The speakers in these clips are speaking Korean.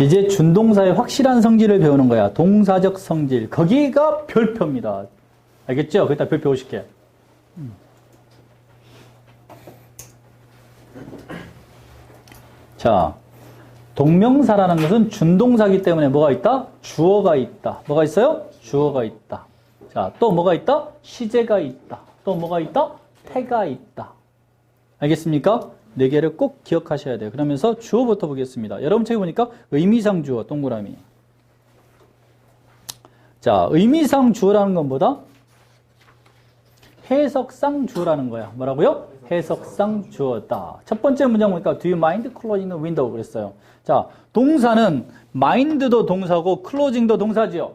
이제 준동사의 확실한 성질을 배우는 거야. 동사적 성질. 거기가 별표입니다. 알겠죠? 거기다 별표 50개. 음. 자, 동명사라는 것은 준동사기 때문에 뭐가 있다? 주어가 있다. 뭐가 있어요? 주어가 있다. 자, 또 뭐가 있다? 시제가 있다. 또 뭐가 있다? 태가 있다. 알겠습니까? 네 개를 꼭 기억하셔야 돼요. 그러면서 주어부터 보겠습니다. 여러분 책에 보니까 의미상 주어 동그라미. 자, 의미상 주어라는 건 뭐다? 해석상 주어라는 거야. 뭐라고요? 해석상 주어다. 첫 번째 문장 보니까 Do you mind closing the window? 그랬어요. 자, 동사는 mind도 동사고 closing도 동사지요.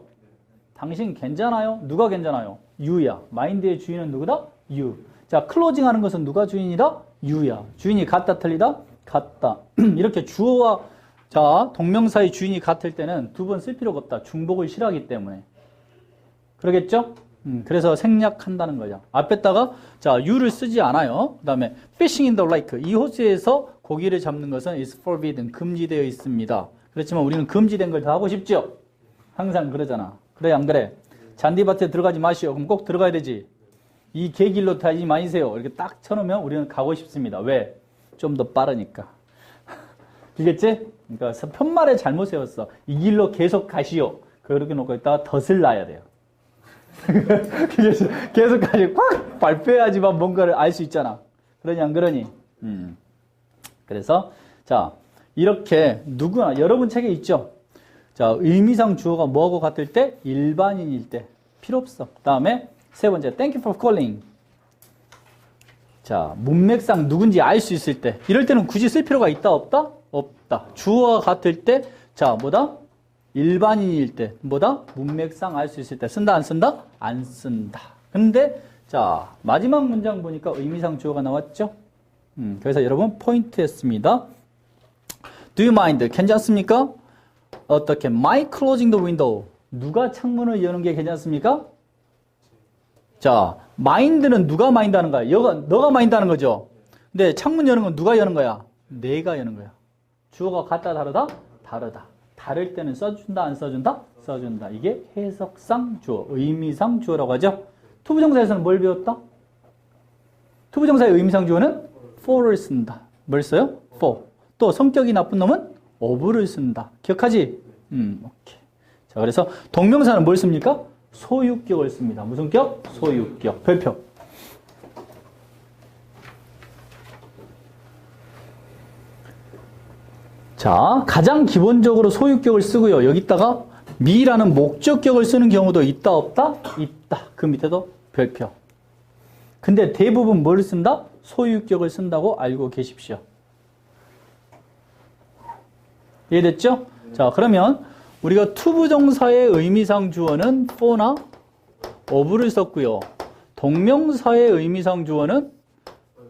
당신 괜찮아요? 누가 괜찮아요? you야. mind의 주인은 누구다? you. 자, closing 하는 것은 누가 주인이다? You야. 주인이 같다 틀리다? 같다. 이렇게 주어와 자, 동명사의 주인이 같을 때는 두 번 쓸 필요가 없다. 중복을 싫어하기 때문에. 그러겠죠? 음, 그래서 생략한다는 거죠. 앞에다가 자 you를 쓰지 않아요. 그 다음에 fishing in the lake 이 호수에서 고기를 잡는 것은 is forbidden 금지되어 있습니다. 그렇지만 우리는 금지된 걸더 하고 싶죠. 항상 그러잖아. 그래 안 그래? 잔디밭에 들어가지 마시오. 그럼 꼭 들어가야 되지. 이 개길로 타지 마세요. 이렇게 딱 쳐놓으면 우리는 가고 싶습니다. 왜? 좀 더 빠르니까. 알겠지? 그러니까 편말에 잘못 세웠어. 이 길로 계속 가시오. 그렇게 놓고 있다가 덫을 놔야 돼요. 그래서 계속까지 꽉 발표해야지만 뭔가를 알 수 있잖아. 그러니 안 그러니? 음. 그래서 자 이렇게 누구나 여러분 책에 있죠. 자 의미상 주어가 뭐하고 같을 때 일반인일 때 필요 없어. 다음에 세 번째 Thank you for calling. 자 문맥상 누군지 알 수 있을 때 이럴 때는 굳이 쓸 필요가 있다 없다 없다. 주어와 같을 때 자 뭐다 일반인일 때 뭐다? 문맥상 알 수 있을 때 쓴다 안 쓴다? 안 쓴다. 근데 자 마지막 문장 보니까 의미상 주어가 나왔죠? 음, 그래서 여러분 포인트였습니다. Do you mind? 괜찮습니까? 어떻게? My closing the window. 누가 창문을 여는 게 괜찮습니까? 자, mind는 누가 mind 하는 거야? 여가, 너가 mind 하는 거죠? 근데 창문 여는 건 누가 여는 거야? 내가 여는 거야. 주어가 같다 다르다? 다르다. 다를 때는 써준다 안 써준다? 써준다. 이게 해석상 주어, 의미상 주어라고 하죠. 투부정사에서는 뭘 배웠다? 투부정사의 의미상 주어는 for를 쓴다. 뭘 써요? for. 또 성격이 나쁜 놈은 of를 쓴다. 기억하지? 음, 오케이. 자, 그래서 동명사는 뭘 씁니까? 소유격을 씁니다. 무슨 격? 소유격. 별표. 자, 가장 기본적으로 소유격을 쓰고요. 여기다가 미라는 목적격을 쓰는 경우도 있다, 없다? 있다. 그 밑에도 별표. 근데 대부분 뭘 쓴다? 소유격을 쓴다고 알고 계십시오. 이해됐죠? 자, 그러면 우리가 투부정사의 의미상 주어는 for나 of를 썼고요. 동명사의 의미상 주어는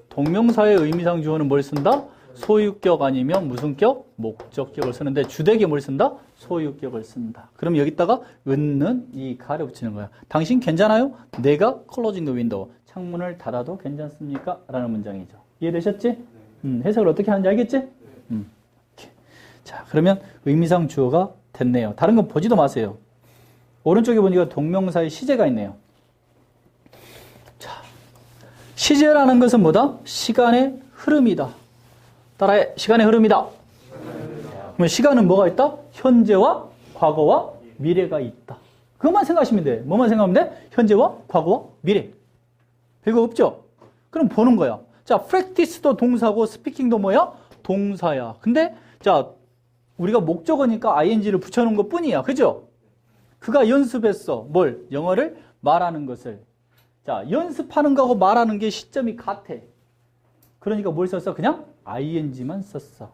동명사의 의미상 주어는 뭘 쓴다? 소유격 아니면 무슨 격? 목적격을 쓰는데 주되게 뭘 쓴다? 소유격을 쓴다. 그럼 여기다가 은는 이 가를 붙이는 거야. 당신 괜찮아요? 내가 closing the window. 창문을 닫아도 괜찮습니까? 라는 문장이죠. 이해되셨지? 음, 해석을 어떻게 하는지 알겠지? 음. 자, 그러면 의미상 주어가 됐네요. 다른 건 보지도 마세요. 오른쪽에 보니까 동명사의 시제가 있네요. 자, 시제라는 것은 뭐다? 시간의 흐름이다. 따라해. 시간의 흐름이다. 그러면 시간은 뭐가 있다? 현재와 과거와 미래가 있다. 그것만 생각하시면 돼. 뭐만 생각하면 돼? 현재와 과거와 미래. 별거 없죠? 그럼 보는 거야. 자, practice도 동사고 스피킹도 뭐야? 동사야. 근데 자, 우리가 목적어니까 ing를 붙여놓은 것 뿐이야. 그죠? 그가 연습했어. 뭘? 영어를 말하는 것을. 자, 연습하는 거하고 말하는 게 시점이 같아. 그러니까 뭘 썼어? 그냥 ing만 썼어.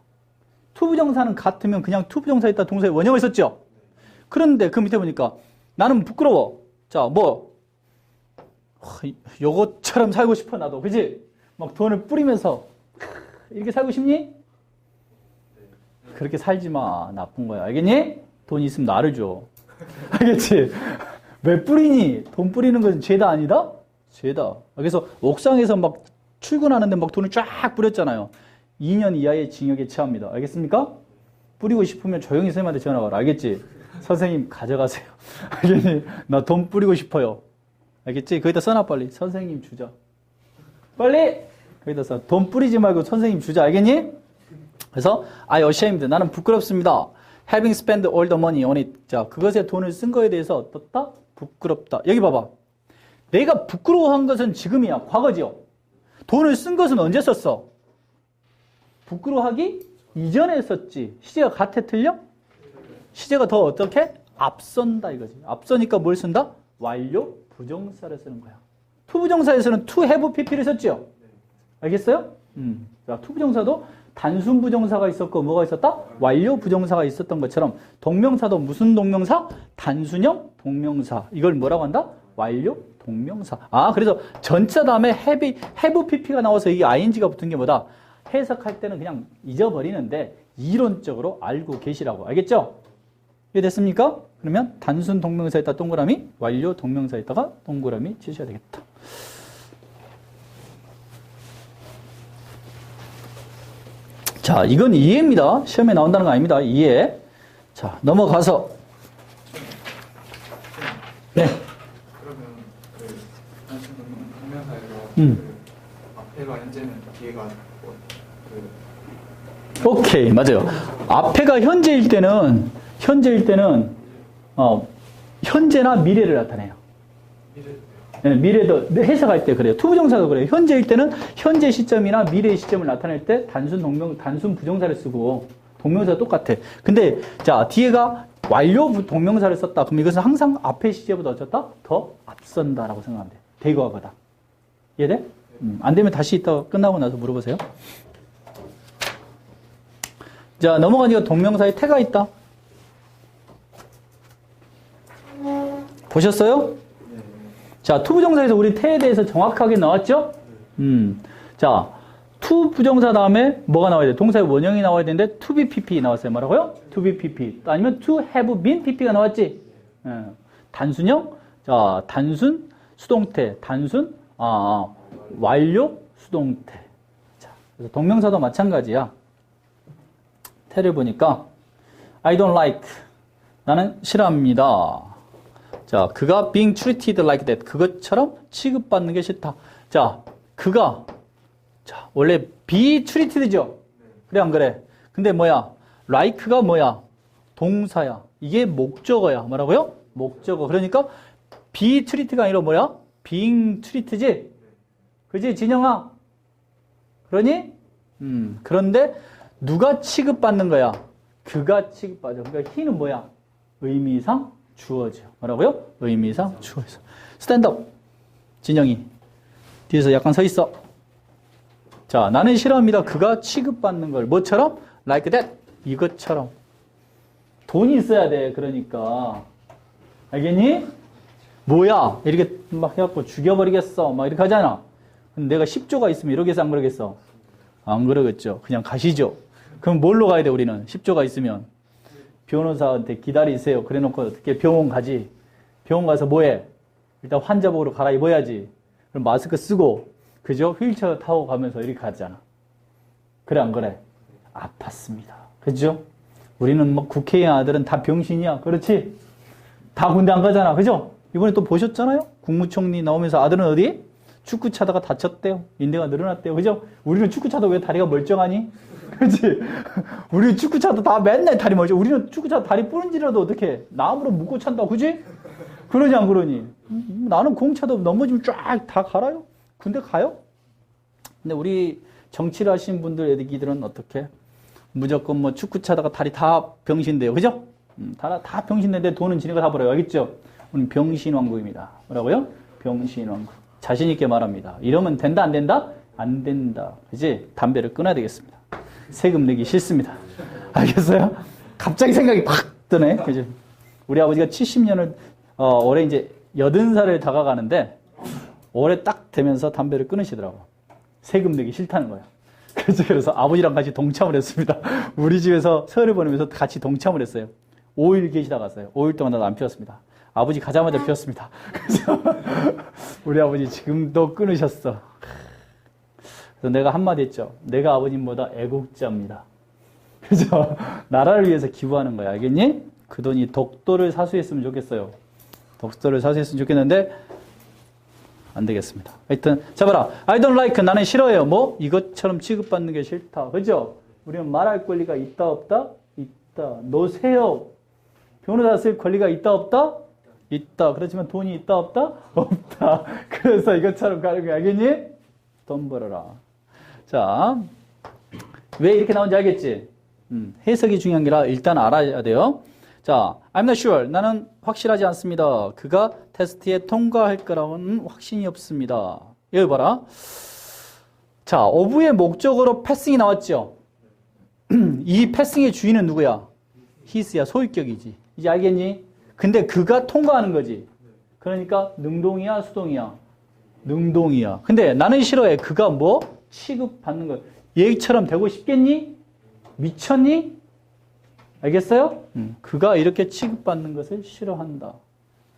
투부정사는 같으면 그냥 투부정사에다 동사의 원형을 썼죠? 그런데 그 밑에 보니까 나는 부끄러워. 자, 뭐, 요것처럼 살고 싶어, 나도. 그지? 막 돈을 뿌리면서 이렇게 살고 싶니? 그렇게 살지 마. 나쁜 거야. 알겠니? 돈 있으면 나를 줘. 알겠지? 왜 뿌리니? 돈 뿌리는 건 죄다 아니다? 죄다. 그래서 옥상에서 막 출근하는데 막 돈을 쫙 뿌렸잖아요. 2년 이하의 징역에 처합니다. 알겠습니까? 뿌리고 싶으면 조용히 선생님한테 전화 와라. 알겠지? 선생님 가져가세요. 알겠니? 나 돈 뿌리고 싶어요. 알겠지? 거기다 써놔 빨리. 선생님 주자. 빨리! 거기다 써. 돈 뿌리지 말고 선생님 주자. 알겠니? 그래서 I ashamed. 나는 부끄럽습니다. Having spent all the money on it. 자, 그것에 돈을 쓴 거에 대해서 어떻다? 부끄럽다. 여기 봐봐. 내가 부끄러워한 것은 지금이야. 과거지요. 돈을 쓴 것은 언제 썼어? 부끄러워하기 이전에 썼지. 시제가 같아 틀려? 시제가 더 어떻게? 앞선다 이거지. 앞서니까 뭘 쓴다? 완료 부정사를 쓰는 거야. 투부정사에서는 to have pp를 썼죠? 알겠어요? 음. 자, 투부정사도 단순 부정사가 있었고 뭐가 있었다? 완료 부정사가 있었던 것처럼 동명사도 무슨 동명사? 단순형 동명사. 이걸 뭐라고 한다? 완료 동명사. 아, 그래서 전자 다음에 have, have pp가 나와서 이게 ing가 붙은 게 뭐다? 해석할 때는 그냥 잊어버리는데 이론적으로 알고 계시라고. 알겠죠? 이해됐습니까? 그러면 단순 동명사에다 동그라미, 완료 동명사에다가 동그라미 치셔야 되겠다. 자, 이건 이해입니다. 시험에 나온다는 거 아닙니다. 이해. 자, 넘어가서. 네. 그러면 그 음. 그 앞에가 현재는 뒤에가 뭐, 그 오케이, 맞아요. 앞에가 현재일 때는, 현재일 때는, 어, 현재나 미래를 나타내요. 미래 네, 미래도 해석할 때 그래요. 투부정사도 그래요. 현재일 때는 현재 시점이나 미래 시점을 나타낼 때 단순 동명 단순 부정사를 쓰고 동명사 똑같아. 근데 자 뒤에가 완료 부- 동명사를 썼다. 그럼 이것은 항상 앞에 시제보다 어쩌다 더 앞선다라고 생각하면 돼. 대거하거다. 이해돼? 음, 안 되면 다시 이따 끝나고 나서 물어보세요. 자 넘어가니까 동명사에 태가 있다. 보셨어요? 자, 투 부정사에서 우리 태에 대해서 정확하게 나왔죠? 음. 자, 투 부정사 다음에 뭐가 나와야 돼? 동사의 원형이 나와야 되는데 to be pp 나왔어요. 뭐라고요? to be pp. 아니면 to have been pp가 나왔지? 예. 단순형? 자, 단순 수동태, 단순 아, 아, 완료 수동태. 자, 그래서 동명사도 마찬가지야. 태를 보니까 I don't like 나는 싫어합니다. 자, 그가 being treated like that. 그것처럼 취급받는 게 싫다. 자, 그가 자, 원래 be treated죠. 그래 안 그래? 근데 뭐야? like가 뭐야? 동사야. 이게 목적어야. 뭐라고요? 목적어. 그러니까 be treated가 아니라 뭐야? being treated지. 그지 진영아? 그러니? 음. 그런데 누가 취급받는 거야? 그가 취급받아. 그러니까 he는 뭐야? 의미상 주어져. 뭐라고요? 의미상 주어져. 스탠드업. 진영이. 뒤에서 약간 서 있어. 자, 나는 싫어합니다. 그가 취급받는 걸. 뭐처럼? Like that. 이것처럼. 돈이 있어야 돼. 그러니까. 알겠니? 뭐야? 이렇게 막 해갖고 죽여버리겠어. 막 이렇게 하잖아. 근데 내가 10조가 있으면 이러겠어? 안 그러겠어? 안 그러겠죠. 그냥 가시죠. 그럼 뭘로 가야 돼, 우리는? 10조가 있으면. 변호사한테 기다리세요. 그래 놓고 어떻게 병원 가지? 병원 가서 뭐해? 일단 환자복으로 갈아입어야지. 그럼 마스크 쓰고, 그죠? 휠체어 타고 가면서 이렇게 가잖아. 그래, 안 그래? 아팠습니다. 그죠? 우리는 뭐 국회의원 아들은 다 병신이야. 그렇지? 다 군대 안 가잖아. 그죠? 이번에 또 보셨잖아요? 국무총리 나오면서 아들은 어디? 축구 차다가 다쳤대요. 인대가 늘어났대요. 그죠? 우리는 축구 차도 왜 다리가 멀쩡하니? 그렇지? 우리 축구 차도 다 맨날 다리 멀쩡. 우리는 축구 차 다리 부러지라도 어떻게 나무로 묶고 찬다. 그지? 그러지 안 그러니? 음, 나는 공차도 넘어지면 쫙 다 갈아요. 군대 가요? 근데 우리 정치를 하신 분들 애기들은 어떻게? 무조건 뭐 축구 차다가 다리 다 병신돼요. 그죠? 음, 다, 다 병신인데 돈은 지네가 다 벌어요. 알겠죠? 우리 병신왕국입니다. 뭐라고요? 병신왕국. 자신 있게 말합니다. 이러면 된다, 안 된다? 안 된다. 그지? 담배를 끊어야 되겠습니다. 세금 내기 싫습니다. 알겠어요? 갑자기 생각이 팍 드네. 그죠? 우리 아버지가 70년을, 어, 올해 이제 80살을 다가가는데, 올해 딱 되면서 담배를 끊으시더라고. 세금 내기 싫다는 거야. 그래서, 그래서 아버지랑 같이 동참을 했습니다. 우리 집에서 설을 보내면서 같이 동참을 했어요. 5일 계시다 갔어요. 5일 동안 나도 안 피웠습니다. 아버지 가자마자 피웠습니다. 그래서 우리 아버지 지금도 끊으셨어. 그래서 내가 한마디 했죠. 내가 아버님보다 애국자입니다. 그죠? 나라를 위해서 기부하는 거야. 알겠니? 그 돈이 독도를 사수했으면 좋겠어요. 독도를 사수했으면 좋겠는데, 안 되겠습니다. 하여튼, 자, 봐라. I don't like. 나는 싫어해요. 뭐? 이것처럼 취급받는 게 싫다. 그죠? 우리는 말할 권리가 있다, 없다? 있다. 노세요. 변호사 쓸 권리가 있다, 없다? 있다. 그렇지만 돈이 있다, 없다? 없다. 그래서 이것처럼 가는 거 알겠니? 돈 벌어라. 자, 왜 이렇게 나온지 알겠지? 음, 해석이 중요한 게라 일단 알아야 돼요. 자, I'm not sure. 나는 확실하지 않습니다. 그가 테스트에 통과할 거라고는 확신이 없습니다. 여기 봐라. 자, 어부의 목적으로 패싱이 나왔죠? 이 패싱의 주인은 누구야? 히스야, 소유격이지. 이제 알겠니? 근데 그가 통과하는 거지. 그러니까 능동이야, 수동이야? 능동이야. 근데 나는 싫어해. 그가 뭐? 취급받는 거. 얘처럼 되고 싶겠니? 미쳤니? 알겠어요? 음, 그가 이렇게 취급받는 것을 싫어한다.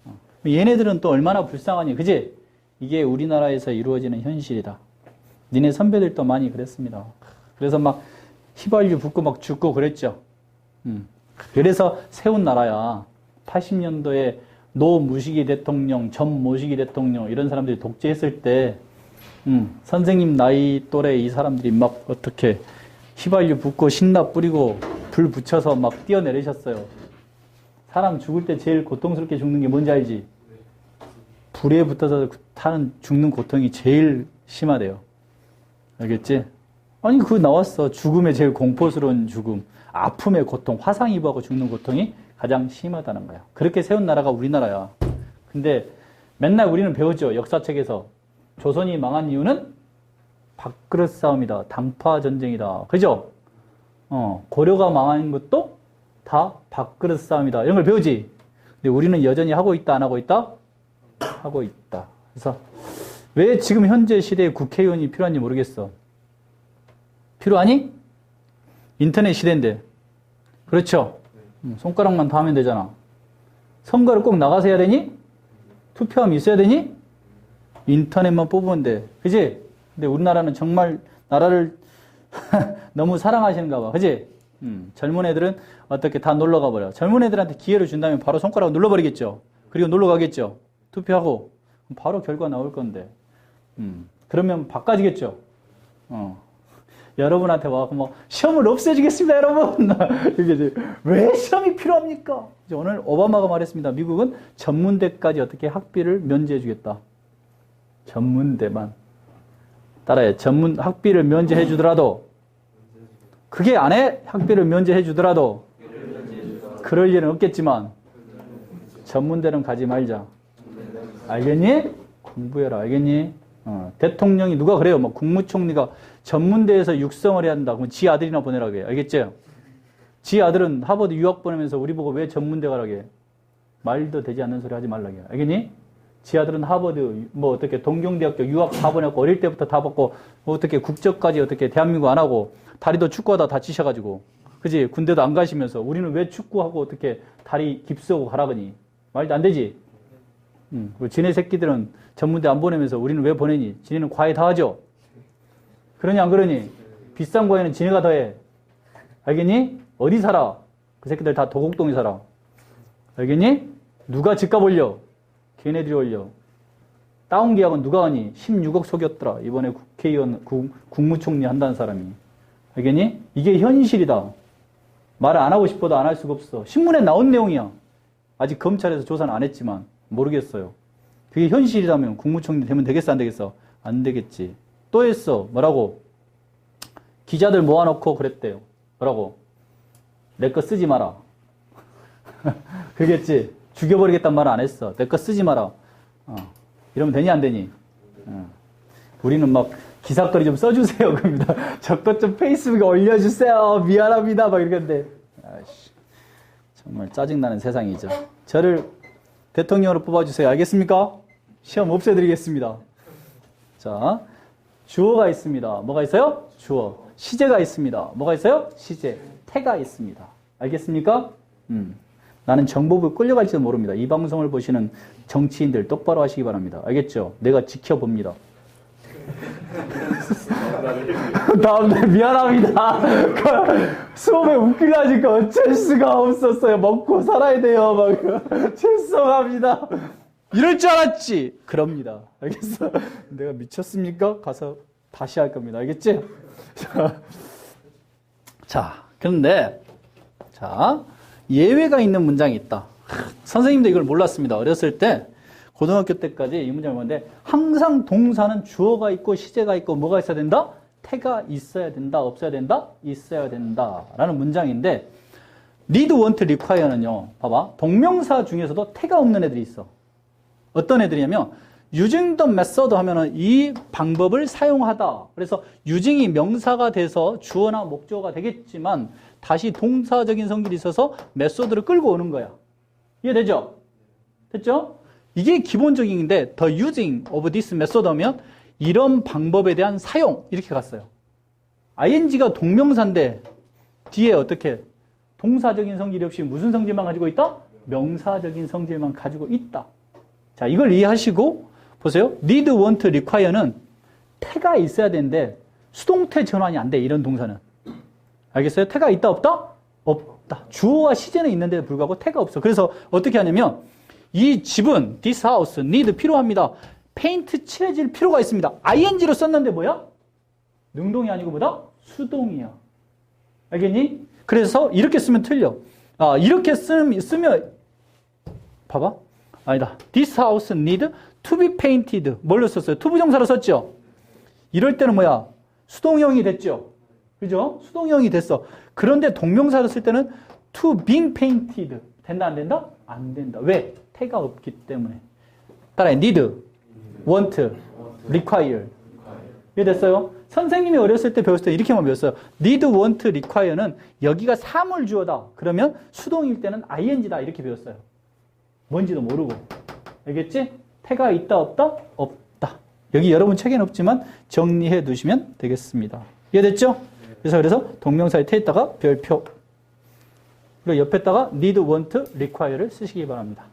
어. 얘네들은 또 얼마나 불쌍하니, 그지? 이게 우리나라에서 이루어지는 현실이다. 니네 선배들도 많이 그랬습니다. 그래서 막 휘발유 붓고 막 죽고 그랬죠. 음. 그래서 세운 나라야. 80년도에 노 무시기 대통령, 전 모시기 대통령 이런 사람들이 독재했을 때 음, 선생님 나이 또래 이 사람들이 막 어떻게 휘발유 붓고 신나 뿌리고 불 붙여서 막 뛰어내리셨어요. 사람 죽을 때 제일 고통스럽게 죽는 게 뭔지 알지? 불에 붙어서 타는 죽는 고통이 제일 심하대요. 알겠지? 아니 그거 나왔어. 죽음의 제일 공포스러운 죽음. 아픔의 고통, 화상 입어하고 죽는 고통이 가장 심하다는 거야. 그렇게 세운 나라가 우리나라야. 근데 맨날 우리는 배우죠. 역사책에서. 조선이 망한 이유는 밥그릇 싸움이다. 당파 전쟁이다. 그죠? 어, 고려가 망한 것도 다 밥그릇 싸움이다. 이런 걸 배우지? 근데 우리는 여전히 하고 있다, 안 하고 있다? 하고 있다. 그래서 왜 지금 현재 시대에 국회의원이 필요한지 모르겠어. 필요하니? 인터넷 시대인데. 그렇죠? 음, 손가락만 닿으면 되잖아. 선거를 꼭 나가서 해야 되니? 투표함 있어야 되니? 인터넷만 뽑으면 돼. 그지? 근데 우리나라는 정말 나라를 너무 사랑하시는가 봐. 그지? 음, 젊은 애들은 어떻게 다 놀러 가버려. 젊은 애들한테 기회를 준다면 바로 손가락을 눌러버리겠죠. 그리고 놀러 가겠죠. 투표하고. 바로 결과 나올 건데. 음, 그러면 바꿔지겠죠. 어. 여러분한테 와서 뭐 시험을 없애주겠습니다, 여러분. 이게 이제 왜 시험이 필요합니까? 이제 오늘 오바마가 말했습니다. 미국은 전문대까지 어떻게 학비를 면제해주겠다. 전문대만. 따라해. 전문 학비를 면제해 주더라도 그게 안 해? 학비를 면제해 주더라도 그럴 일은 없겠지만 전문대는 가지 말자. 알겠니? 공부해라. 알겠니? 어, 대통령이 누가 그래요? 뭐 국무총리가 전문대에서 육성을 해야 한다. 그럼 지 아들이나 보내라고 해. 알겠죠? 지 아들은 하버드 유학 보내면서 우리 보고 왜 전문대 가라고 해? 말도 되지 않는 소리 하지 말라고 해. 알겠니? 지 아들은 하버드, 뭐 어떻게 동경대학교 유학 다 보냈고 어릴 때부터 다 받고 뭐 어떻게 국적까지 어떻게 대한민국 안 하고 다리도 축구하다 다치셔가지고 그지? 군대도 안 가시면서 우리는 왜 축구하고 어떻게 다리 깁스하고 가라거니? 말도 안 되지? 음, 그리고 지네 새끼들은 전문대 안 보내면서 우리는 왜 보내니? 지네는 과외 다 하죠? 그러니 안 그러니? 비싼 과외는 지네가 더 해. 알겠니? 어디 살아? 그 새끼들 다 도곡동에 살아. 알겠니? 누가 집값 올려? 걔네들이 올려. 다운 계약은 누가 하니? 16억 속였더라. 이번에 국회의원, 국, 국무총리 한다는 사람이. 알겠니? 이게 현실이다. 말을 안 하고 싶어도 안 할 수가 없어. 신문에 나온 내용이야. 아직 검찰에서 조사는 안 했지만 모르겠어요. 그게 현실이라면 국무총리 되면 되겠어 안 되겠어? 안 되겠지. 또 했어. 뭐라고? 기자들 모아놓고 그랬대요. 뭐라고? 내 거 쓰지 마라. 그겠지. 죽여버리겠단 말 안 했어. 내 거 쓰지 마라. 어. 이러면 되니 안 되니? 어. 우리는 막 기사거리 좀 써주세요. 그럽니다. 저것 좀 페이스북에 올려주세요. 미안합니다. 막 이러는데. 아이씨. 정말 짜증나는 세상이죠. 저를 대통령으로 뽑아주세요. 알겠습니까? 시험 없애드리겠습니다. 자, 주어가 있습니다. 뭐가 있어요? 주어. 시제가 있습니다. 뭐가 있어요? 시제. 태가 있습니다. 알겠습니까? 음. 나는 정보부 끌려갈지도 모릅니다. 이 방송을 보시는 정치인들 똑바로 하시기 바랍니다. 알겠죠? 내가 지켜봅니다. 다음날 미안합니다. 그 수업에 웃기려니까 어쩔 수가 없었어요. 먹고 살아야 돼요. 막 죄송합니다. 이럴 줄 알았지. 그럽니다. 알겠어? 내가 미쳤습니까? 가서 다시 할 겁니다. 알겠지? 자, 자, 그런데 자 예외가 있는 문장이 있다. 하, 선생님도 이걸 몰랐습니다. 어렸을 때 고등학교 때까지 이 문장을 봤는데 항상 동사는 주어가 있고 시제가 있고 뭐가 있어야 된다? 태가 있어야 된다, 없어야 된다? 있어야 된다 라는 문장인데 need, want, require는요. 봐봐. 동명사 중에서도 태가 없는 애들이 있어. 어떤 애들이냐면 using the method 하면은 이 방법을 사용하다. 그래서 using이 명사가 돼서 주어나 목적어가 되겠지만 다시 동사적인 성질이 있어서 method를 끌고 오는 거야. 이해되죠? 됐죠? 이게 기본적인데 the using of this method 하면 이런 방법에 대한 사용 이렇게 갔어요. ing가 동명사인데 뒤에 어떻게 동사적인 성질이 없이 무슨 성질만 가지고 있다? 명사적인 성질만 가지고 있다. 자, 이걸 이해하시고 보세요. need, want, require는 태가 있어야 되는데 수동태 전환이 안 돼. 이런 동사는. 알겠어요? 태가 있다 없다? 없다. 주어와 시제는 있는데 불구하고 태가 없어. 그래서 어떻게 하냐면 이 집은 this house need 필요합니다. 페인트 칠해질 필요가 있습니다. ing로 썼는데 뭐야? 능동이 아니고 뭐다? 수동이야. 알겠니? 그래서 이렇게 쓰면 틀려. 아, 이렇게 쓰면, 쓰면 봐봐. 아니다. This house need to be painted. 뭘로 썼어요? 투부정사로 썼죠? 이럴 때는 뭐야? 수동형이 됐죠? 그죠? 수동형이 됐어. 그런데 동명사로 쓸 때는 to being painted. 된다, 안 된다? 안 된다. 왜? 태가 없기 때문에. 따라해. need, want, require. 이해됐어요? 선생님이 어렸을 때 배웠을 때 이렇게만 배웠어요. need, want, require는 여기가 사물 주어다. 그러면 수동일 때는 ing다. 이렇게 배웠어요. 뭔지도 모르고. 알겠지? 태가 있다, 없다? 없다. 여기 여러분 책에는 없지만 정리해 두시면 되겠습니다. 이해됐죠? 그래서 그래서 동명사에 태 있다가 별표. 그리고 옆에다가 need, want, require를 쓰시기 바랍니다.